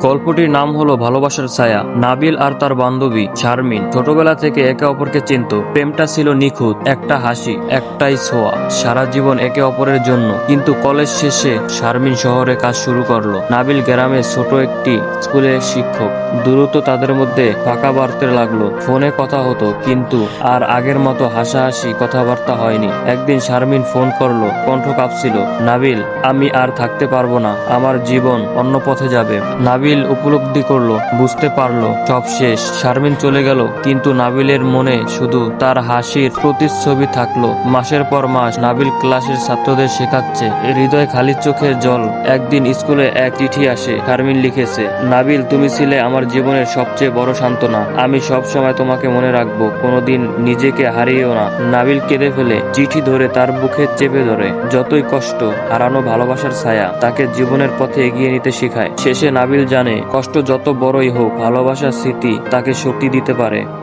গল্পটির নাম হলো ভালোবাসার ছায়া। নাবিল আর তার বান্ধবী শারমিন ছোটবেলা থেকে একে অপরকে চিনত। প্রেমটা ছিল নিখুঁত, একটা হাসি, একটাই ছোঁয়া। সারা জীবন একে অপরের জন্য। কিন্তু কলেজ শেষে শারমিন শহরে কাজ শুরু করল। নাবিল গ্রামে ছোট একটি স্কুলের শিক্ষক। দ্রুত তাদের মধ্যে ফাঁকা বাড়তে লাগল। ফোনে কথা হতো, কিন্তু আর আগের মতো হাসাহাসি কথাবার্তা হয়নি। একদিন শারমিন ফোন করল, কণ্ঠ কাঁপছিল। নাবিল, আমি আর থাকতে পারব না। আমার জীবন অন্য পথে যাবে। নাবিল উপলব্ধি করল, বুঝতে পারল, সব শেষ। শারমিন চলে গেল, কিন্তু নাবিলের মনে শুধু তার হাসির প্রতিচ্ছবি থাকল। মাসের পর মাস নাবিল ক্লাসের ছাত্রদের শেখাচ্ছে। হৃদয় খালি চোখের জল। একদিন স্কুলে এক চিঠি আসে, শারমিন লিখেছে, নাবিল, তুমি ছিলে আমার জীবনের সবচেয়ে বড় সান্ত্বনা। আমি সব সময় তোমাকে মনে রাখব, কোনোদিন নিজেকে হারিয়েও না। নাবিল কেঁদে ফেলে, চিঠি ধরে তার বুকে চেপে ধরে। যতই কষ্ট, হারানো ভালোবাসার ছায়া তাকে জীবনের পথে এগিয়ে নিতে শেখায়। শেষে নাবিল জানে কষ্ট যত বড়ই হোক ভালোবাসার স্মৃতি তাকে শক্তি দিতে পারে।